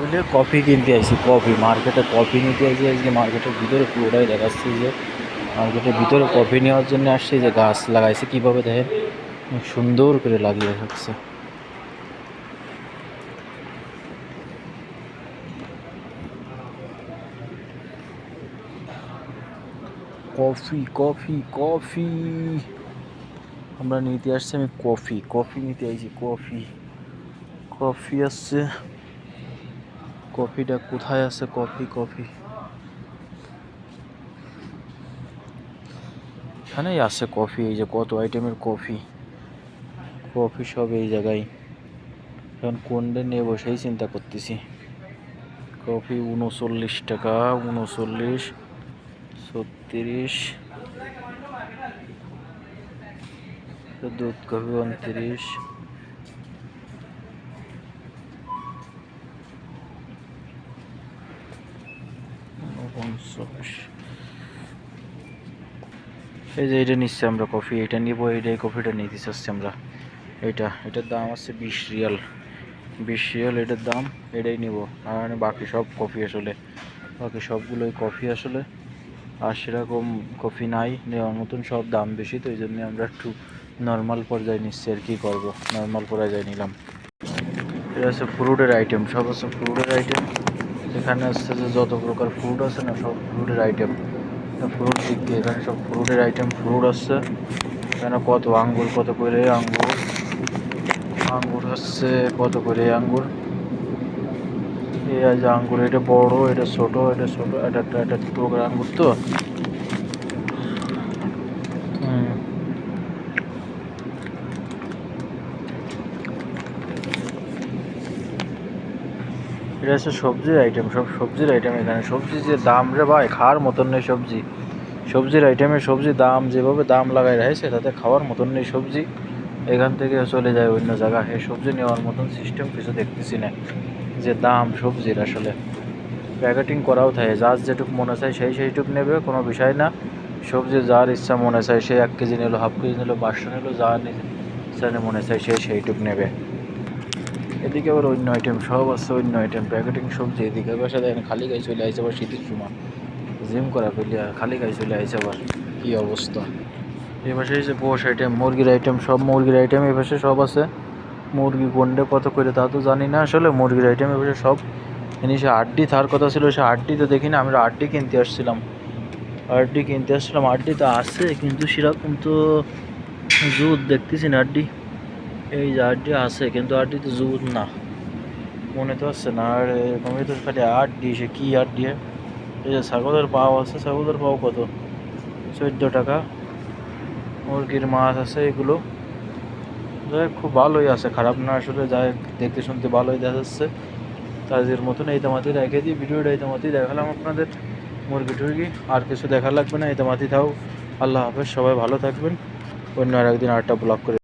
বলে কফি কিনতে আসি, কফি। মার্কেটে কফি নিতে আসি, আজকে মার্কেটের ভিতরে পুরোটাই দেখাচ্ছি যে, মার্কেটের ভিতরে কফি নেওয়ার জন্য আসছি যে গাছ লাগাইছে। কীভাবে দেখেন? সুন্দর করে লাগিয়ে রাখছে। Coffee coffee coffee. আমরা নিতে আসছি আমি কফি কফি নিতে আইছি কফি। কফি আসছে। কফিটা কোথায় আছে? Coffee coffee. এখানেই আছে কফি, এই যে কত আইটেমের কফি। কফি সব এই জায়গায়। এখন কোনটা নেব সেই চিন্তা করতেছি। কফি উনচল্লিশ টাকা উনচল্লিশ ছত্রিশ, দুধ কফি উনত্রিশ এই যে এটা নিচ্ছি আমরা কফি, এটা নিব, এইটাই কফিটা নিতে চাচ্ছি আমরা। এটা এটার দাম আছে বিশ রিয়াল। বিশ রিয়াল এটার দাম, এটাই নিব। আর বাকি সব কফি আসলে। বাকি সবগুলোই কফি আসলে। আর সেরকম কফি নাই, নেওয়ার মতন সব দাম বেশি, তো এই জন্য আমরা একটু নর্মাল পর্যায়ে নিচ্ছি আর কি করব। নর্মাল পর্যায়ে নিলাম। এটা হচ্ছে ফ্রুটের আইটেম সব আছে ফ্রুটের আইটেম এখানে আসছে যে যত প্রকার ফ্রুট আছে না, সব ফ্রুটের আইটেম ফ্রুট দিক দিয়ে এখানে সব ফ্রুটের আইটেম ফ্রুট আসছে। এখানে কত আঙ্গুর, কত করে আঙ্গুর? আঙ্গুর হচ্ছে কত করে আঙ্গুর? এই আছে আঙ্গুর, এটা বড়, এটা ছোট এটা ছোট, এটা একটা একটা টুকরা আঙ্গুর তো? এটা হচ্ছে সবজির আইটেম সব সবজির আইটেম এখানে। সবজি যে দাম রে ভাই, খাওয়ার মতন নেই সবজি। সবজির আইটেমে সবজি দাম যেভাবে দাম লাগাই রয়েছে তাতে খাওয়ার মতন নেই সবজি। এখান থেকে চলে যায় অন্য জায়গায় সবজি নেওয়ার মতন সিস্টেম কিছু দেখতেছি না, যে দাম সবজির আসলে। প্যাকেটিং করাও থাকে যার যেটুক মনে চায় সেই সেইটুক নেবে, কোনো বিষয় না। সবজি যার ইচ্ছা মনে চায়, সে এক কেজি নিল, হাফ কেজি নিল, পাঁচশো নিল, যা ইচ্ছা মনে চায় সে সেইটুক নেবে। এদিকে আবার অন্য আইটেম সব আছে, অন্য আইটেম প্যাকেটিং সবজি এদিকে বাসা দেখেন খালি গায়ে চলে আসছে আবার শীতের সময়। জিম করা পেলে খালি গায়ে চলে আসছে আবার। কী অবস্থা? এ পাশে হচ্ছে পোষ আইটেম মুরগির আইটেম সব মুরগির আইটেম এ পাশে সব আছে। মুরগি কোনটা কত করে, তা তো জানি না আসলে, মুরগির আইটেম এ পাশে সব জিনিসে। আড্ডি থার কথা ছিল, সে আড্ডি তো দেখি না আমরা আড্ডি কিনতে আসছিলাম। আড্ডি কিনতে আসছিলাম, আড্ডি তো আছে, কিন্তু সেরকম তো জুত দেখতেছি না আড্ডি। এই যে আছে, কিন্তু আড্ডি তো জুত না। মনে তো আসছে না, আর এরকম তো খালি আড্ডি, সে কী আড্ডি? এই যে ছাগলের পাও আছে, ছাগলের পাও কত? চোদ্দ টাকা। মুরগির মাছ আছে এগুলো। যাই খুব ভালোই আছে, খারাপ না আসলে, যাই দেখতে শুনতে ভালোই দেখা যাচ্ছে তাদের মতন এই তামাতি রেখে দিই, ভিডিওটা এই তামাতি দেখালাম আপনাদের। মুরগি টুরগি, আর কিছু দেখা লাগবে না এই তামাতি থাও। আল্লাহ হাফেজ, সবাই ভালো থাকবেন। অন্য আর একদিন আরেকটা ব্লগ করে